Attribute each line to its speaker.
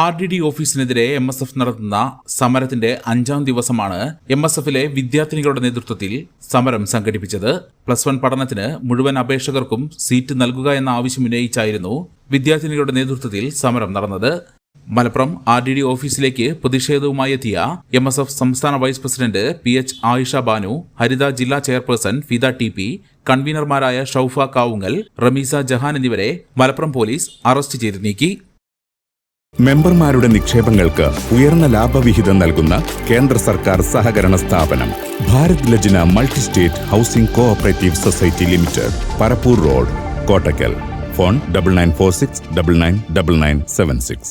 Speaker 1: R D D ഓഫീസിനെതിരെ M S F നടത്തുന്ന സമരത്തിന്റെ അഞ്ചാം ദിവസമാണ് എം എസ് എഫിലെ വിദ്യാർത്ഥിനികളുടെ നേതൃത്വത്തിൽ സമരം സംഘടിപ്പിച്ചത്. പ്ലസ് വൺ പഠനത്തിന് മുഴുവൻ അപേക്ഷകർക്കും സീറ്റ് നൽകുക എന്ന ആവശ്യം ഉന്നയിച്ചായിരുന്നു വിദ്യാർത്ഥിനികളുടെ നേതൃത്വത്തിൽ സമരം നടന്നത്. മലപ്പുറം ആർ ഡി ഡി ഓഫീസിലേക്ക് പ്രതിഷേധവുമായി എത്തിയ എം എസ് എഫ് സംസ്ഥാന vice president P H Ayisha Banu Haritha ജില്ലാ ചെയർപേഴ്സൺ ഫിദ ടി പി കൺവീനർമാരായ ഷൌഫ കാവുങ്ങൽ റമീസ ജഹാൻ എന്നിവരെ മലപ്പുറം പോലീസ് അറസ്റ്റ് ചെയ്ത് നീക്കി.
Speaker 2: മെമ്പർമാരുടെ നിക്ഷേപങ്ങൾക്ക് ഉയർന്ന ലാഭവിഹിതം നൽകുന്ന കേന്ദ്ര സർക്കാർ സഹകരണ സ്ഥാപനം Bharat Lajna multi state housing cooperative society limited Parappur road Kottakkal. Phone double nine four six double nine double nine seven six.